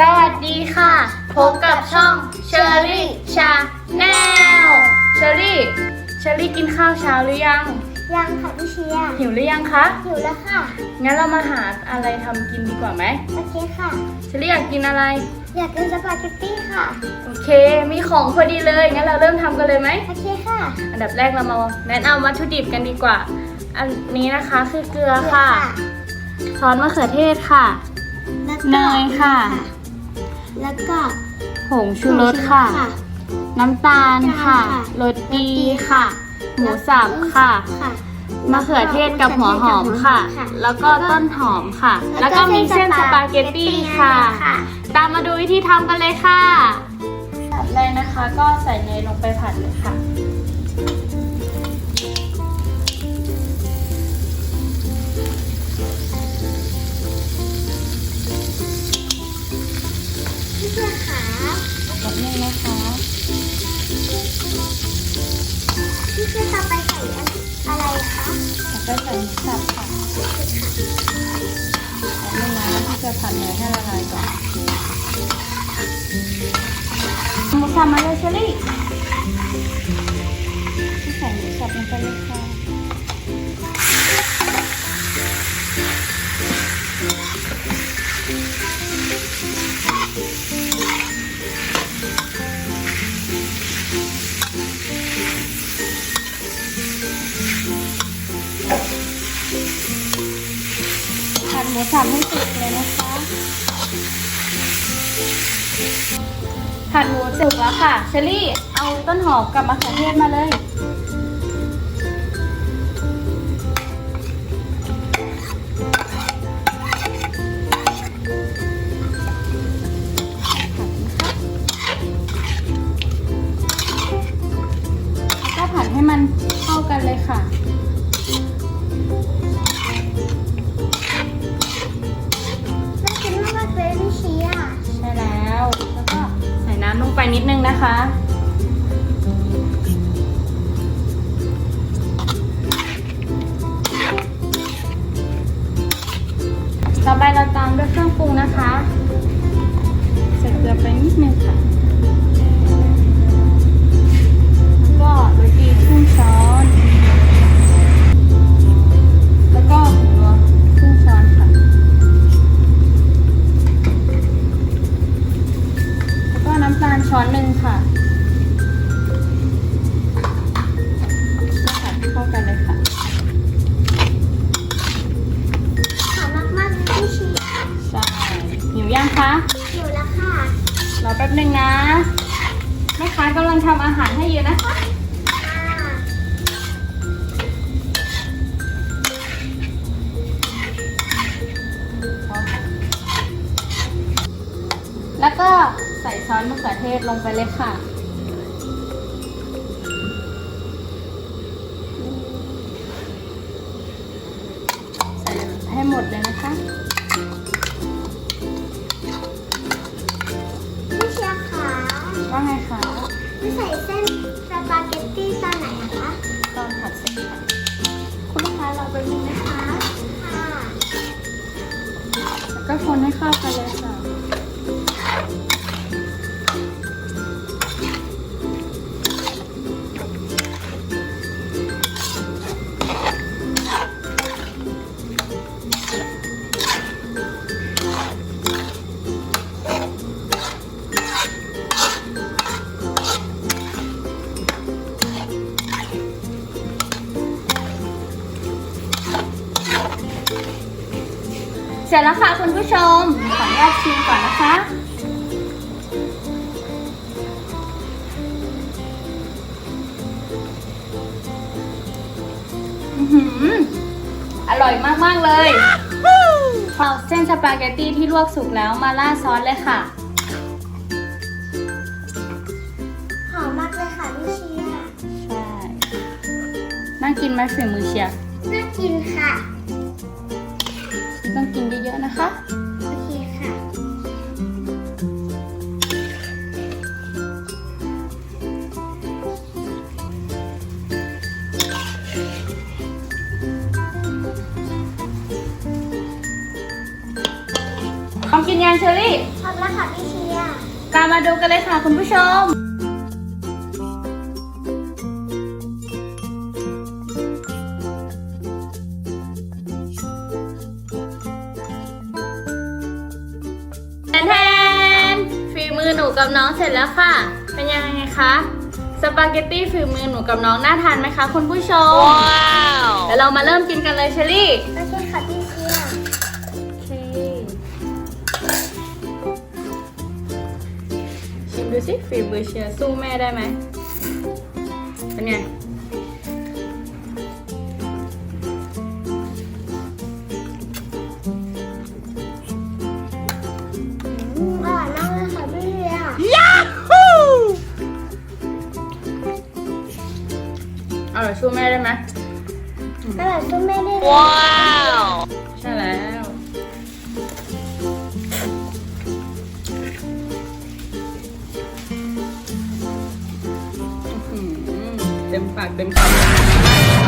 สวัสดีค่ะ พบกับช่องเชอรี่ชาแนลเชอรี่เชอรี่กินข้าวเช้าหรือยัง ยังค่ะพี่เชียร์หิวหรือยังคะ อยู่แล้วค่ะ งั้นเรามาหาอะไรทำกินดีกว่าไหมโอเคค่ะ เชอรี่อยากกินอะไร อยากกินสปาเกตตี้ค่ะ โอเค มีของพอดีเลย งั้นเราเริ่มทำกันเลยไหม โอเคค่ะอันดับแรกเรามาแนะนำวัตถุดิบกันดีกว่า อันนี้นะคะคือเกลือค่ะ ซอสมะเขือเทศค่ะ แล้วก็เนยค่ะ แล้วก็ผงชูรสค่ะค่ะน้ำตาลค่ะค่ะโรตีค่ะ หมูสับค่ะค่ะมะเขือเทศกับหัวหอมค่ะค่ะ แล้วก็ต้นหอมค่ะ แล้วก็มีเส้นสปาเกตตี้ค่ะ ตามมาดูวิธีทำกันเลยค่ะอันแรกนะคะ ก็ใส่เนยลงไปผัดเลยค่ะ แล้วก็ใส่หมูสับค่ะแบบนี้นะที่จะผัดเนยให้ละลายก่อนหมูสับมาเลยเชอรี่ใส่หมูสับลงไปเลยค่ะ หมูสับให้สุกเลยนะคะ ผัดหมูสุกแล้วค่ะเชอรี่ เอาต้นหอมกับมะเขือเทศมาเลย แม่ค้ากำลังทำอาหารให้อยู่นะคะ แล้วก็ใส่ซอสมะเขือเทศลงไปเลยค่ะ ก็คนให้เข้ากันเลยค่ะ ร็จแล้วค่ะคุณผู้ชม ขออนุญาตชิมก่อนนะคะอื้อหืออร่อยมากๆเลยเอาเส้นสปาเกตตี้ที่ลวกสุกแล้วมาราดซอสเลยค่ะ หอมมากเลยค่ะพี่เชียร์ใช่น่ากินไหมฝีมือเชียร์น่ากินค่ะ ต้องกินเยอะๆ นะคะ โอเคค่ะลองกินยังเชอรี่พร้อมแล้วค่ะพี่เชียร์ ตามมาดูกันเลยค่ะคุณผู้ชม มือหนูกับน้องเสร็จแล้วค่ะ เป็นยังไงคะ สปาเกตตี้ฝีมือหนูกับน้องน่าทานไหมคะคุณผู้ชม ว้าวเดี๋ยวเรามาเริ่มกินกันเลยเชอรี่ โอเคค่ะพี่เชียร์โอเค ชิมดูสิฝีมือเชียร์สู้แม่ได้ไหมเป็นไง สู้แม่ได้ไหมอร่อยสู้แม่ได้เลยใช่แล้วอื้อหือเต็มปากเต็มคำ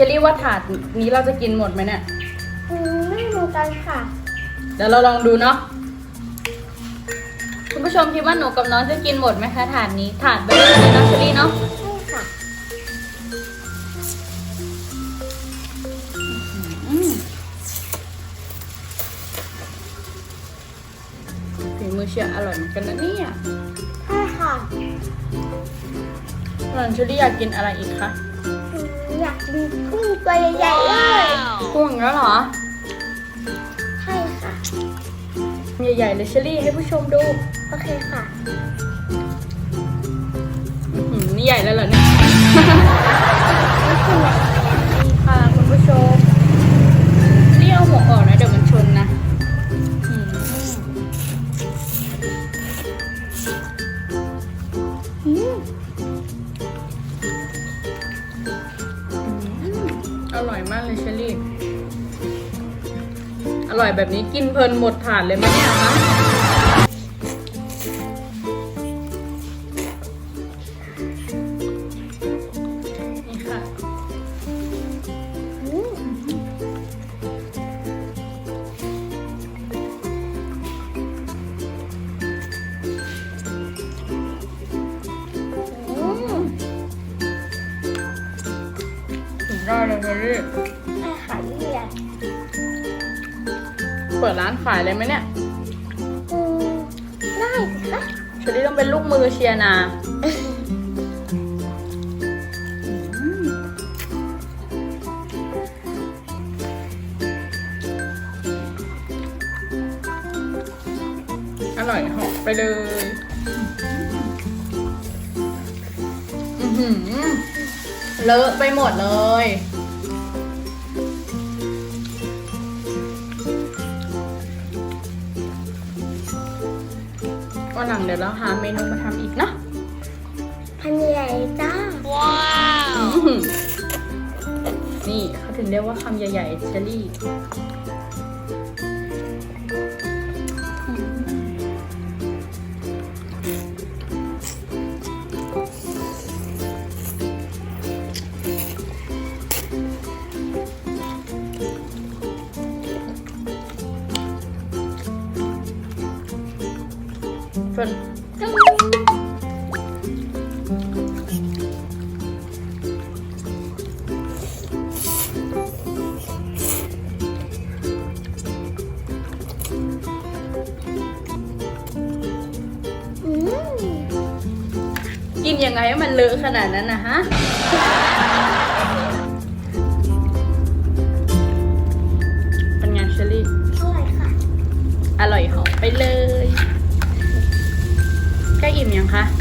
เชอรี่ว่าถาดนี้เราจะกินหมดไหมเนี่ย อืมไม่เหมือนกันค่ะ เดี๋ยวเราลองดูเนาะ คุณผู้ชมคิดว่าหนูกับน้องจะกินหมดไหมคะถาดนี้ถาดไปเลยนะเชอรี่เนาะ ใช่ค่ะ อืมฝีมือเชียร์อร่อยเหมือนกันนะเนี่ยใช่ค่ะตอนเชอรี่อยากกินอะไรอีกคะ อืมอยากกินกุ้งตัวใหญ่ๆเลยกุ้งอีกแล้วเหรอ ใช่ค่ะ ใหญ่ๆเลยเชอรี่ให้ผู้ชมดู โอเคค่ะอื้อหือนี่ใหญ่แล้วเหรอเนี่ย นี่คืออะไรนี่ค่ะคุณผู้ชมเรียกเอาหัวออกนะ เดี๋ยวมันชนนะอืมอืม เลยเชอรี่ อร่อยแบบนี้กินเพลินหมดถาดเลยไหมเนี่ยคะนี่ค่ะอืมอืมสุดยอดเลยเชอรี่ เปิดร้านขายเลยไหมเนี่ยอืมได้สิคะเชอรี่ต้องเป็นลูกมือเชียร์นาอร่อยเหอกไปเลยอือหือเลอะไปหมดเลย วันหลังเดี๋ยวเราหาเมนูมาทำอีกเนาะพันใหญ่จ้าอื้อหือนี่เขาถึงเรียกว่าคำใหญ่ๆเชอรี่ เฟิร์นอืมกินยังไงให้มันเลอะขนาดนั้นนะฮะเป็นไงเชอรี่ อร่อยค่ะ อร่อยหอมไปเลยใกล้ อิ่มยังคะ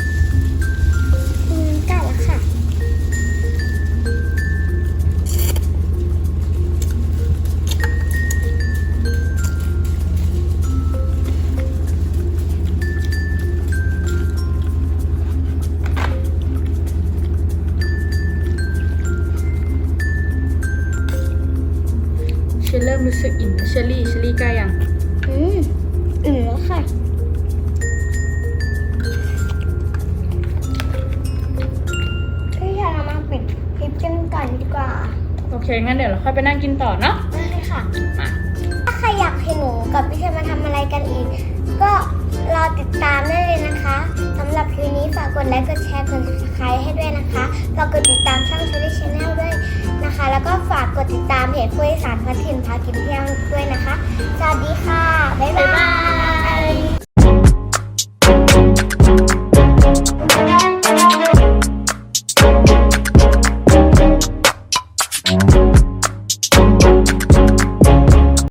งั้นเดี๋ยวเราค่อยไปนั่งกินต่อเนาะได้ค่ะมาถ้าใครอยากเห็นหนูกับพี่ชายมาทำอะไรกันอีก ก็รอติดตามได้เลยนะคะสำหรับคลิปนี้ฝากกดไลค์กดแชร์กด subscribe ให้ด้วยนะคะฝากกดติดตามช่องชูรี่ชาแนลด้วยนะคะ แล้วก็ฝากกดติดตามเพจผู้โดยสารพัทินพากินเที่ยวด้วยนะคะสวัสดีค่ะบ๊ายบ๊ายบาบายย